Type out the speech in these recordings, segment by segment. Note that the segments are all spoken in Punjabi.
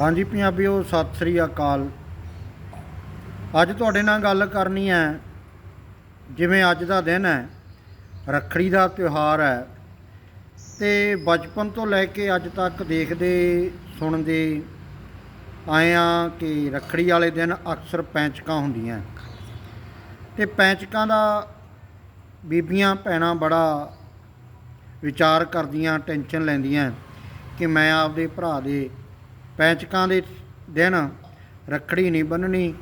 ਹਾਂਜੀ ਪੰਜਾਬੀਓ, ਸਤਿ ਸ੍ਰੀ ਅਕਾਲ। ਅੱਜ ਤੁਹਾਡੇ ਨਾਲ ਗੱਲ ਕਰਨੀ ਹੈ, ਜਿਵੇਂ ਅੱਜ ਦਾ ਦਿਨ ਹੈ, ਰੱਖੜੀ ਦਾ ਤਿਉਹਾਰ ਹੈ। ਤੇ ਬਚਪਨ ਤੋਂ ਲੈ ਕੇ ਅੱਜ ਤੱਕ ਦੇਖਦੇ, ਸੁਣਦੇ ਆਏ ਆ ਕਿ ਰੱਖੜੀ ਵਾਲੇ ਦਿਨ ਅਕਸਰ ਪੈਂਚਕਾਂ ਹੁੰਦੀਆਂ। ਤੇ ਪੈਂਚਕਾਂ ਦਾ ਬੀਬੀਆਂ, ਭੈਣਾਂ ਬੜਾ ਵਿਚਾਰ ਕਰਦੀਆਂ, ਟੈਨਸ਼ਨ ਲੈਂਦੀਆਂ ਕਿ ਮੈਂ ਆਪਦੇ ਭਰਾ ਦੇ ਪੈਂਚਕਾਂ ਦੇ ਦਿਨ ਰੱਖੜੀ ਨਹੀਂ ਬੰਨਣੀ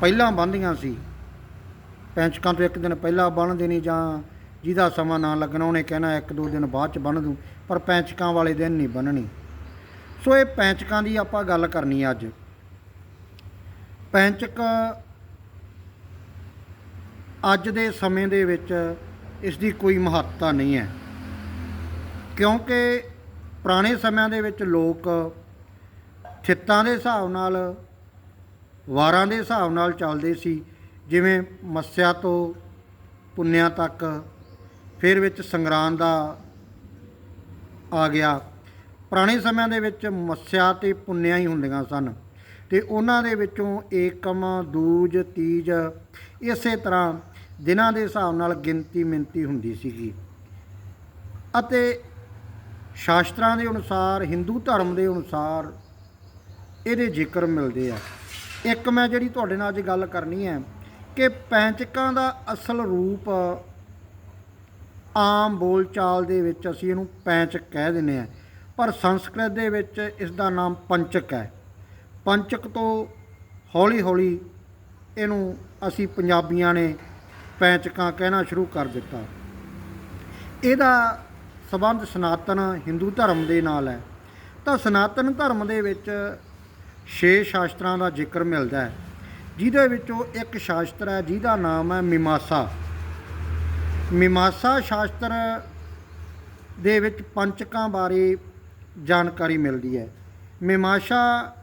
ਪਹਿਲਾਂ ਬੰਨ੍ਹਦੀਆਂ ਸੀ। ਪੈਂਚਕਾਂ ਤੋਂ ਇੱਕ ਦਿਨ ਪਹਿਲਾਂ ਬੰਨ੍ਹ ਦੇਣੀ ਜਾਂ ਜਿਹਦਾ ਸਮਾਂ ਨਾ ਲੱਗਣਾ, ਉਹਨੇ ਕਹਿਣਾ ਇੱਕ ਦੋ ਦਿਨ ਬਾਅਦ ਚ ਬੰਨ੍ਹ ਦੂੰ, ਪਰ ਪੈਂਚਕਾਂ ਵਾਲੇ ਦਿਨ ਨਹੀਂ ਬੰਨਣੀ ਸੋ ਇਹ ਪੈਂਚਕਾਂ ਦੀ ਆਪਾਂ ਗੱਲ ਕਰਨੀ ਅੱਜ। ਪੈਂਚਕ ਅੱਜ ਦੇ ਸਮੇਂ ਦੇ ਵਿੱਚ ਇਸ ਦੀ ਕੋਈ ਮਹੱਤਤਾ ਨਹੀਂ ਹੈ। ਕਿਉਂਕਿ ਪੁਰਾਣੇ ਸਮਿਆਂ ਦੇ ਵਿੱਚ ਲੋਕ ਥਿੱਤਾਂ ਦੇ ਹਿਸਾਬ ਨਾਲ, ਵਾਰਾਂ ਦੇ ਹਿਸਾਬ ਨਾਲ ਚੱਲਦੇ ਸੀ। ਜਿਵੇਂ ਮੱਸਿਆ ਤੋਂ ਪੁੰਨਿਆ ਤੱਕ ਫਿਰ ਵਿੱਚ ਸੰਗਰਾਂਦ ਦਾ ਆ ਗਿਆ। ਪੁਰਾਣੇ ਸਮਿਆਂ ਦੇ ਵਿੱਚ ਮੱਸਿਆ ਤੇ ਪੁੰਨਿਆ ਹੀ ਹੁੰਦੀਆਂ ਸਨ ਤੇ ਉਹਨਾਂ ਦੇ ਵਿੱਚੋਂ ਏਕਮ, ਦੂਜ, ਤੀਜ ਇਸੇ ਤਰ੍ਹਾਂ ਦਿਨਾਂ ਦੇ ਹਿਸਾਬ ਨਾਲ ਗਿਣਤੀ ਮਿੰਤੀ ਹੁੰਦੀ ਸੀਗੀ। ਅਤੇ ਸ਼ਾਸਤਰਾਂ ਦੇ ਅਨੁਸਾਰ, ਹਿੰਦੂ ਧਰਮ ਦੇ ਅਨੁਸਾਰ ਇਹਦੇ ਜ਼ਿਕਰ ਮਿਲਦੇ ਆ। ਇੱਕ ਮੈਂ ਜਿਹੜੀ ਤੁਹਾਡੇ ਨਾਲ ਅੱਜ ਗੱਲ ਕਰਨੀ ਹੈ ਕਿ ਪੈਂਚਕਾਂ ਦਾ ਅਸਲ ਰੂਪ ਆਮ ਬੋਲਚਾਲ ਦੇ ਵਿੱਚ ਅਸੀਂ ਇਹਨੂੰ ਪੈਂਚਕ ਕਹਿ ਦਿੰਦੇ ਆ ਪਰ ਸੰਸਕ੍ਰਿਤ ਦੇ ਵਿੱਚ ਇਸ ਦਾ ਨਾਮ ਪੰਚਕ ਹੈ। ਪੰਚਕ ਤੋਂ ਹੌਲੀ ਹੌਲੀ ਇਹਨੂੰ ਅਸੀਂ ਪੰਜਾਬੀਆਂ ਨੇ ਪੈਂਚਕਾਂ ਕਹਿਣਾ ਸ਼ੁਰੂ ਕਰ ਦਿੱਤਾ। ਇਹਦਾ ਸਬੰਧ ਸਨਾਤਨ ਹਿੰਦੂ ਧਰਮ ਦੇ ਨਾਲ ਹੈ। ਤਾਂ ਸਨਾਤਨ ਧਰਮ ਦੇ ਵਿੱਚ ਛੇ ਸ਼ਾਸਤਰਾਂ ਦਾ ਜ਼ਿਕਰ ਮਿਲਦਾ ਹੈ। ਜਿਹਦੇ ਵਿੱਚੋਂ ਇੱਕ ਸ਼ਾਸਤਰ ਹੈ, ਜਿਹਦਾ ਨਾਮ ਹੈ ਮੀਮਾਸਾ। ਮੀਮਾਸਾ ਸ਼ਾਸਤਰ ਦੇ ਵਿੱਚ ਪੰਚਕਾਂ ਬਾਰੇ ਜਾਣਕਾਰੀ ਮਿਲਦੀ ਹੈ। ਮੀਮਾਸ਼ਾ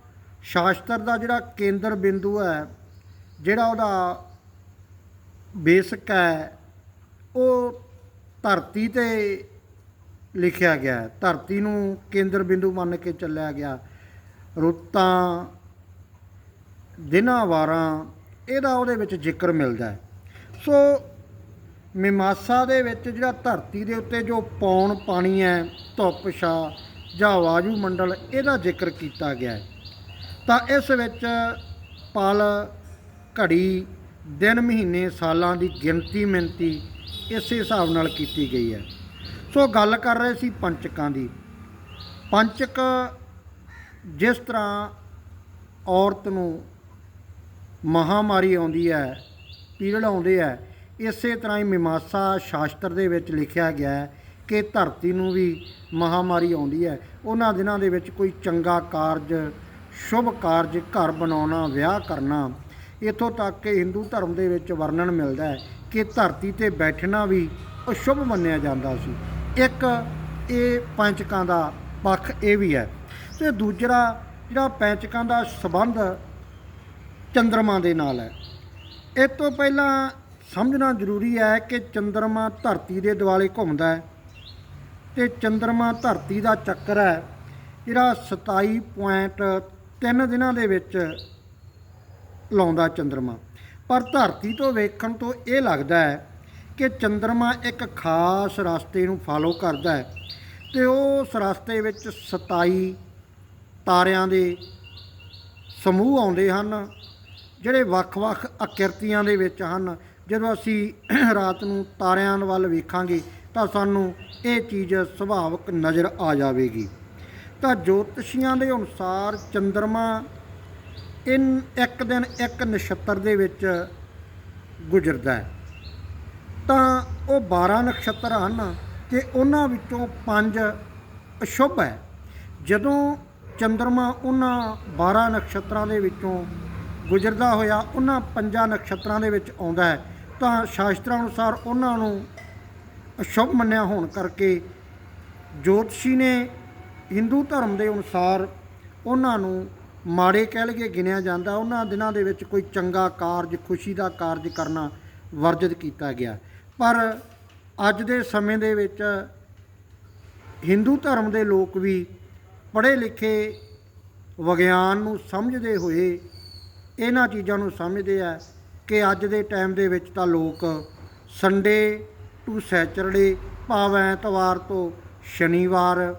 ਸ਼ਾਸਤਰ ਦਾ ਜਿਹੜਾ ਕੇਂਦਰ ਬਿੰਦੂ ਹੈ, ਜਿਹੜਾ ਉਹਦਾ ਬੇਸਿਕ ਹੈ, ਉਹ ਧਰਤੀ ਤੇ ਲਿਖਿਆ ਗਿਆ ਹੈ। ਧਰਤੀ ਨੂੰ ਕੇਂਦਰ ਬਿੰਦੂ ਮੰਨ ਕੇ ਚੱਲਿਆ ਗਿਆ। ਰੁੱਤਾਂ, ਦਿਨਾਂ ਵਾਰਾਂ, ਇਹਦਾ ਉਹਦੇ ਵਿੱਚ ਜ਼ਿਕਰ ਮਿਲਦਾ ਹੈ। ਸੋ ਮੀਮਾਂਸਾ ਦੇ ਵਿੱਚ ਜਿਹੜਾ ਧਰਤੀ ਦੇ ਉੱਤੇ ਜੋ ਪੌਣ ਪਾਣੀ ਹੈ, ਧੁੱਪ, ਛਾਂ ਜਾਂ ਵਾਯੂ ਮੰਡਲ, ਇਹਦਾ ਜ਼ਿਕਰ ਕੀਤਾ ਗਿਆ ਹੈ। ਤਾਂ ਇਸ ਵਿੱਚ ਪਲ, ਘੜੀ, ਦਿਨ, ਮਹੀਨੇ, ਸਾਲਾਂ ਦੀ ਗਿਣਤੀ ਮਿੰਤੀ ਇਸੇ ਹਿਸਾਬ ਨਾਲ ਕੀਤੀ ਗਈ ਹੈ। ਸੋ ਗੱਲ ਕਰ ਰਹੇ ਸੀ ਪੰਚਕਾਂ ਦੀ। ਪੰਚਕ ਜਿਸ ਤਰ੍ਹਾਂ ਔਰਤ ਨੂੰ ਮਹਾਮਾਰੀ ਆਉਂਦੀ ਹੈ ਪੀੜ ਆਉਂਦੇ ਹੈ, ਇਸੇ ਤਰ੍ਹਾਂ ਹੀ ਮੀਮਾਂਸਾ ਸ਼ਾਸਤਰ ਦੇ ਵਿੱਚ ਲਿਖਿਆ ਗਿਆ ਹੈ ਕਿ ਧਰਤੀ ਨੂੰ ਵੀ ਮਹਾਮਾਰੀ ਆਉਂਦੀ ਹੈ। ਉਹਨਾਂ ਦਿਨਾਂ ਦੇ ਵਿੱਚ ਕੋਈ ਚੰਗਾ ਕਾਰਜ, ਸ਼ੁਭ ਕਾਰਜ ਘਰ ਬਣਾਉਣਾ, ਵਿਆਹ ਕਰਨਾ, ਇਥੋਂ ਤੱਕ ਕਿ ਹਿੰਦੂ ਧਰਮ ਦੇ ਵਿੱਚ ਵਰਣਨ ਮਿਲਦਾ ਹੈ ਕਿ ਧਰਤੀ ਤੇ ਬੈਠਣਾ ਵੀ ਅਸ਼ੁਭ ਮੰਨਿਆ ਜਾਂਦਾ ਸੀ। ਇੱਕ ਇਹ ਪੰਚਕਾਂ ਦਾ ਪੱਖ ਇਹ ਵੀ ਹੈ ਤੇ ਦੂਜਾ ਜਿਹੜਾ ਪੈਂਚਕਾਂ ਦਾ ਸਬੰਧ ਚੰਦਰਮਾ ਦੇ ਨਾਲ ਹੈ। ਇਹ ਤੋਂ ਪਹਿਲਾਂ ਸਮਝਣਾ ਜ਼ਰੂਰੀ ਹੈ ਕਿ ਚੰਦਰਮਾ ਧਰਤੀ ਦੇ ਦੁਆਲੇ ਘੁੰਮਦਾ ਹੈ ਤੇ ਚੰਦਰਮਾ ਧਰਤੀ ਦਾ ਚੱਕਰ ਹੈ ਜਿਹੜਾ 27.3 ਦਿਨਾਂ ਦੇ ਵਿੱਚ ਲਾਉਂਦਾ ਚੰਦਰਮਾ। ਪਰ ਧਰਤੀ ਤੋਂ ਵੇਖਣ ਤੋਂ ਇਹ ਲੱਗਦਾ ਹੈ ਕਿ ਚੰਦਰਮਾ ਇੱਕ ਖਾਸ ਰਸਤੇ ਨੂੰ ਫਾਲੋ ਕਰਦਾ ਹੈ ਤੇ ਉਸ ਰਸਤੇ ਵਿੱਚ 27 ਤਾਰਿਆਂ ਦੇ ਸਮੂਹ ਆਉਂਦੇ ਹਨ, ਜਿਹੜੇ ਵੱਖ-ਵੱਖ ਆਕਿਰਤੀਆਂ ਦੇ ਵਿੱਚ ਹਨ। ਜਦੋਂ ਅਸੀਂ ਰਾਤ ਨੂੰ ਤਾਰਿਆਂ ਵੱਲ ਵੇਖਾਂਗੇ, ਤਾਂ ਸਾਨੂੰ ਇਹ ਚੀਜ਼ ਸੁਭਾਵਕ ਨਜ਼ਰ ਆ ਜਾਵੇਗੀ। ਤਾਂ ਜੋਤਸ਼ੀਆਂ ਦੇ ਅਨੁਸਾਰ ਚੰਦਰਮਾ ਇਨ ਇੱਕ ਦਿਨ ਇੱਕ ਨਛੱਤਰ ਦੇ ਵਿੱਚ ਗੁਜ਼ਰਦਾ ਹੈ। ਤਾਂ ਉਹ 12 ਨਕਸ਼ਤਰ ਹਨ ਤੇ ਉਹਨਾਂ ਵਿੱਚੋਂ 5 ਅਸ਼ੁਭ ਹੈ। ਜਦੋਂ ਚੰਦਰਮਾ ਉਹਨਾਂ 12 ਨਕਸ਼ਤਰਾਂ ਦੇ ਵਿੱਚੋਂ ਗੁਜ਼ਰਦਾ ਹੋਇਆ, ਉਹਨਾਂ ਪੰਜਾਂ ਨਕਸ਼ਤਰਾਂ ਦੇ ਵਿੱਚ ਆਉਂਦਾ ਹੈ। ਤਾਂ ਸ਼ਾਸਤਰਾਂ ਅਨੁਸਾਰ ਉਹਨਾਂ ਨੂੰ ਅਸ਼ੁਭ ਮੰਨਿਆ ਹੋਣ ਕਰਕੇ ਜੋਤਸ਼ੀ ਨੇ ਹਿੰਦੂ ਧਰਮ ਦੇ ਅਨੁਸਾਰ ਉਹਨਾਂ ਨੂੰ ਮਾੜੇ ਕਹਿ ਲਈਏ ਗਿਣਿਆ ਜਾਂਦਾ। ਉਹਨਾਂ ਦਿਨਾਂ ਦੇ ਵਿੱਚ ਕੋਈ ਚੰਗਾ ਕਾਰਜ, ਖੁਸ਼ੀ ਦਾ ਕਾਰਜ ਕਰਨਾ ਵਰਜਿਤ ਕੀਤਾ ਗਿਆ। ਪਰ ਅੱਜ ਦੇ ਸਮੇਂ ਦੇ ਵਿੱਚ ਹਿੰਦੂ ਧਰਮ ਦੇ ਲੋਕ ਵੀ ਪੜ੍ਹੇ ਲਿਖੇ ਵਿਗਿਆਨ ਨੂੰ ਸਮਝਦੇ ਹੋਏ ਇਹਨਾਂ ਚੀਜ਼ਾਂ ਨੂੰ ਸਮਝਦੇ ਆ ਕਿ ਅੱਜ ਦੇ ਟਾਈਮ ਦੇ ਵਿੱਚ ਤਾਂ ਲੋਕ ਸੰਡੇ ਟੂ ਸੈਚਰਡੇ ਭਾਵ ਐਤਵਾਰ ਤੋਂ ਸ਼ਨੀਵਾਰ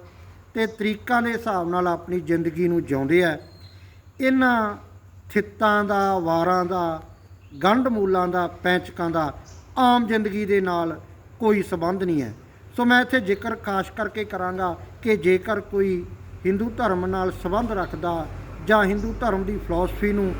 ਤੇ ਤਰੀਕਾਂ ਦੇ ਹਿਸਾਬ ਨਾਲ ਆਪਣੀ ਜ਼ਿੰਦਗੀ ਨੂੰ ਜਿਉਂਦੇ ਆ, ਇਹਨਾਂ ਥਿੱਤਾਂ ਦਾ, ਵਾਰਾਂ ਦਾ, ਗੰਢ ਮੂਲਾਂ ਦਾ, ਪੈਂਚਕਾਂ ਦਾ ਆਮ ਜ਼ਿੰਦਗੀ ਦੇ ਨਾਲ ਕੋਈ ਸਬੰਧ ਨਹੀਂ ਹੈ। ਸੋ ਮੈਂ ਇੱਥੇ ਜ਼ਿਕਰ ਖਾਸ ਕਰਕੇ ਕਰਾਂਗਾ ਕਿ ਜੇਕਰ ਕੋਈ ਹਿੰਦੂ ਧਰਮ ਨਾਲ ਸੰਬੰਧ ਰੱਖਦਾ ਜਾਂ ਹਿੰਦੂ ਧਰਮ ਦੀ ਫਿਲਾਸਫੀ ਨੂੰ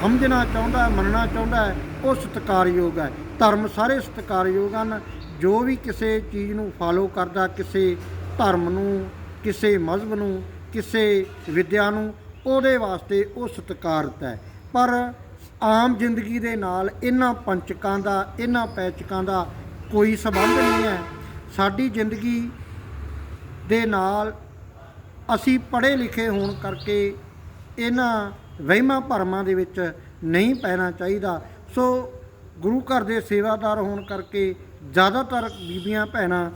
ਸਮਝਣਾ ਚਾਹੁੰਦਾ ਹੈ ਮੰਨਣਾ ਚਾਹੁੰਦਾ ਹੈ, ਉਹ ਸਤਿਕਾਰਯੋਗ ਹੈ। ਧਰਮ ਸਾਰੇ ਸਤਿਕਾਰਯੋਗ ਹਨ। ਜੋ ਵੀ ਕਿਸੇ ਚੀਜ਼ ਨੂੰ ਫਾਲੋ ਕਰਦਾ, ਕਿਸੇ ਧਰਮ ਨੂੰ, ਕਿਸੇ ਮਜ਼ਹਬ ਨੂੰ, ਕਿਸੇ ਵਿਦਿਆ ਨੂੰ, ਉਹਦੇ ਵਾਸਤੇ ਉਹ ਸਤਿਕਾਰਤ ਹੈ। ਪਰ ਆਮ ਜ਼ਿੰਦਗੀ ਦੇ ਨਾਲ ਇਹਨਾਂ ਪੰਚਕਾਂ ਦਾ, ਇਹਨਾਂ ਪੈਚਕਾਂ ਦਾ ਕੋਈ ਸਬੰਧ ਨਹੀਂ ਹੈ। ਸਾਡੀ ਜ਼ਿੰਦਗੀ ਦੇ ਨਾਲ ਅਸੀਂ ਪੜ੍ਹੇ ਲਿਖੇ ਹੋਣ ਕਰਕੇ ਇਹਨਾਂ ਵਹਿਮਾਂ ਭਰਮਾਂ ਦੇ ਵਿੱਚ ਨਹੀਂ ਪੈਣਾ ਚਾਹੀਦਾ। ਸੋ ਗੁਰੂ ਘਰ ਦੇ ਸੇਵਾਦਾਰ ਹੋਣ ਕਰਕੇ ਜ਼ਿਆਦਾਤਰ ਬੀਬੀਆਂ ਭੈਣਾਂ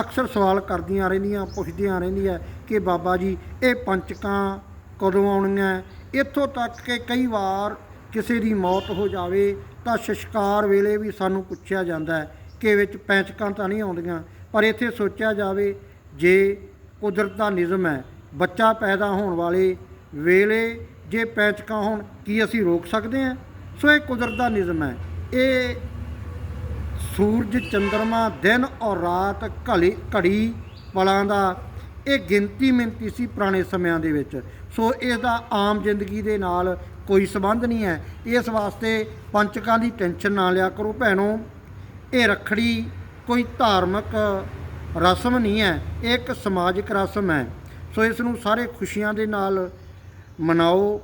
ਅਕਸਰ ਸਵਾਲ ਕਰਦੀਆਂ ਰਹਿੰਦੀਆਂ, ਪੁੱਛਦੀਆਂ ਰਹਿੰਦੀਆਂ ਕਿ ਬਾਬਾ ਜੀ, ਇਹ ਪੰਚਕਾਂ ਕਦੋਂ ਆਉਣੀਆਂ? ਇੱਥੋਂ ਤੱਕ ਕਿ ਕਈ ਵਾਰ ਕਿਸੇ ਦੀ ਮੌਤ ਹੋ ਜਾਵੇ ਤਾਂ ਸ਼ਸ਼ਕਾਰ ਵੇਲੇ ਵੀ ਸਾਨੂੰ ਪੁੱਛਿਆ ਜਾਂਦਾ ਕਿ ਵਿੱਚ ਪੈਂਚਕਾਂ ਤਾਂ ਨਹੀਂ ਆਉਂਦੀਆਂ, ਪਰ ਇੱਥੇ ਸੋਚਿਆ ਜਾਵੇ, ਜੇ ਕੁਦਰਤ ਦਾ ਨਿਯਮ ਹੈ ਬੱਚਾ ਪੈਦਾ ਹੋਣ ਵਾਲੇ ਵੇਲੇ ਜੇ ਪੈਂਚਕਾਂ ਹੋਣ, ਕੀ ਅਸੀਂ ਰੋਕ ਸਕਦੇ ਹਾਂ? ਸੋ ਇਹ ਕੁਦਰਤ ਦਾ ਨਿਯਮ ਹੈ। ਇਹ ਸੂਰਜ ਚੰ드ਰਮਾ ਦਿਨ ਔਰ ਰਾਤ ਘਲੀ ਘੜੀ ਪਲਾਂ ਦਾ ਇਹ ਗਿਣਤੀ ਮਿੰਤੀ ਸੀ ਪੁਰਾਣੇ ਸਮਿਆਂ ਦੇ ਵਿੱਚ। ਸੋ ਇਸ ਦਾ ਆਮ ਜ਼ਿੰਦਗੀ ਦੇ ਨਾਲ ਕੋਈ ਸਬੰਧ ਨਹੀਂ ਹੈ। ਇਸ ਵਾਸਤੇ ਪੰਚਕਾਂ ਦੀ ਟੈਨਸ਼ਨ ਨਾ ਲਿਆ ਕਰੋ ਭੈਣੋ। ਇਹ ਰਖੜੀ ਕੋਈ ਧਾਰਮਿਕ ਰਸਮ ਨਹੀਂ ਹੈ, ਇਹ ਇੱਕ ਸਮਾਜਿਕ ਰਸਮ ਹੈ। ਸੋ ਇਸ ਨੂੰ ਸਾਰੇ ਖੁਸ਼ੀਆਂ ਦੇ ਨਾਲ ਮਨਾਓ,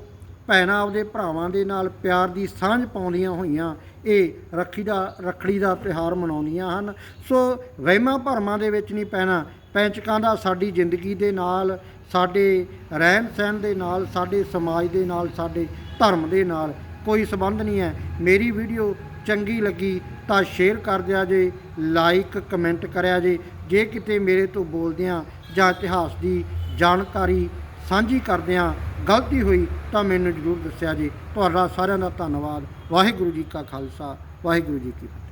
ਭੈਣਾਂ ਆਪਦੇ ਭਰਾਵਾਂ ਦੇ ਨਾਲ ਪਿਆਰ ਦੀ ਸਾਂਝ ਪਾਉਂਦੀਆਂ ਹੋਈਆਂ ਇਹ ਰੱਖੀ ਦਾ, ਰੱਖੜੀ ਦਾ ਤਿਉਹਾਰ ਮਨਾਉਂਦੀਆਂ ਹਨ। ਸੋ ਵਹਿਮਾਂ ਭਰਮਾਂ ਦੇ ਵਿੱਚ ਨਹੀਂ ਪੈਣਾ, ਪੈਂਚਕਾਂ ਦਾ ਸਾਡੀ ਜ਼ਿੰਦਗੀ ਦੇ ਨਾਲ, ਸਾਡੇ ਰਹਿਣ ਸਹਿਣ ਦੇ ਨਾਲ, ਸਾਡੇ ਸਮਾਜ ਦੇ ਨਾਲ, ਸਾਡੇ ਧਰਮ ਦੇ ਨਾਲ ਕੋਈ ਸਬੰਧ ਨਹੀਂ ਹੈ। ਮੇਰੀ ਵੀਡੀਓ ਚੰਗੀ ਲੱਗੀ ਤਾਂ ਸ਼ੇਅਰ ਕਰ ਦਿਆ ਜੇ, ਲਾਈਕ, ਕਮੈਂਟ ਕਰਿਆ ਜੇ। ਜੇ ਕਿਤੇ ਮੇਰੇ ਤੋਂ ਬੋਲਦਿਆਂ ਜਾਂ ਇਤਿਹਾਸ ਦੀ ਜਾਣਕਾਰੀ ਸਾਂਝੀ ਕਰਦਿਆਂ ਗਲਤੀ ਹੋਈ ਤਾਂ ਮੈਨੂੰ ਜ਼ਰੂਰ ਦੱਸਿਆ ਜੀ। ਤੁਹਾਡਾ ਸਾਰਿਆਂ ਦਾ ਧੰਨਵਾਦ। ਵਾਹਿਗੁਰੂ ਜੀ ਕਾ ਖਾਲਸਾ। ਵਾਹਿਗੁਰੂ ਜੀ ਕੀ ਫਤਿਹ।